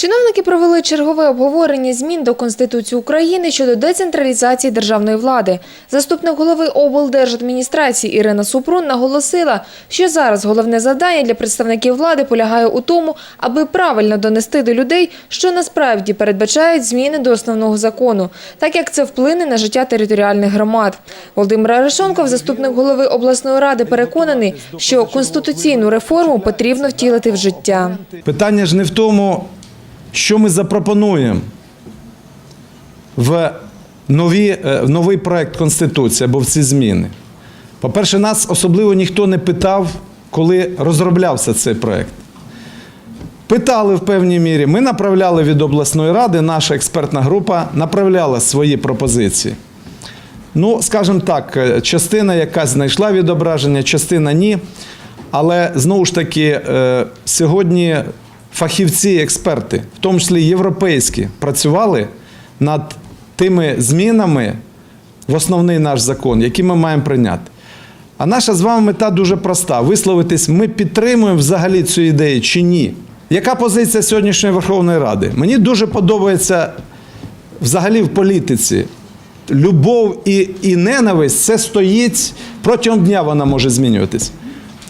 Чиновники провели чергове обговорення змін до Конституції України щодо децентралізації державної влади. Заступник голови облдержадміністрації Ірина Супрун наголосила, що зараз головне завдання для представників влади полягає у тому, аби правильно донести до людей, що насправді передбачають зміни до основного закону, так як це вплине на життя територіальних громад. Володимир Арешонков, заступник голови обласної ради, переконаний, що конституційну реформу потрібно втілити в життя. Питання ж не в тому, що ми запропонуємо в, нові, е, новий проект Конституції або в ці зміни. По-перше, нас особливо ніхто не питав, коли розроблявся цей проект. Питали в певній мірі. Ми направляли від обласної ради, наша експертна група направляла свої пропозиції. Ну, скажімо так, е, частина якась знайшла відображення, частина ні. Але знову ж таки, е, сьогодні фахівці, експерти, в тому числі європейські, працювали над тими змінами в основний наш закон, які ми маємо прийняти. А наша з вами мета дуже проста: висловитись, ми підтримуємо взагалі цю ідею чи ні. Яка позиція сьогоднішньої Верховної Ради? Мені дуже подобається взагалі в політиці. Любов і, і ненависть це стоїть протягом дня вона може змінюватись.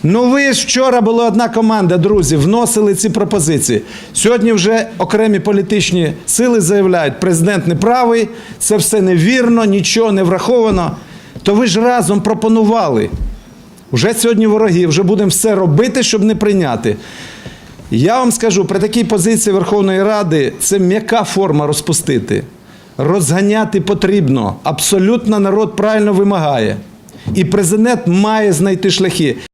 Ну ви вчора була одна команда, друзі, вносили ці пропозиції. Сьогодні вже окремі політичні сили заявляють, президент не правий, це все невірно, нічого не враховано. То ви ж разом пропонували. Вже сьогодні вороги, вже будемо все робити, щоб не прийняти. Я вам скажу, при такій позиції Верховної Ради це м'яка форма розпустити. Розганяти потрібно. Абсолютно народ правильно вимагає. І президент має знайти шляхи.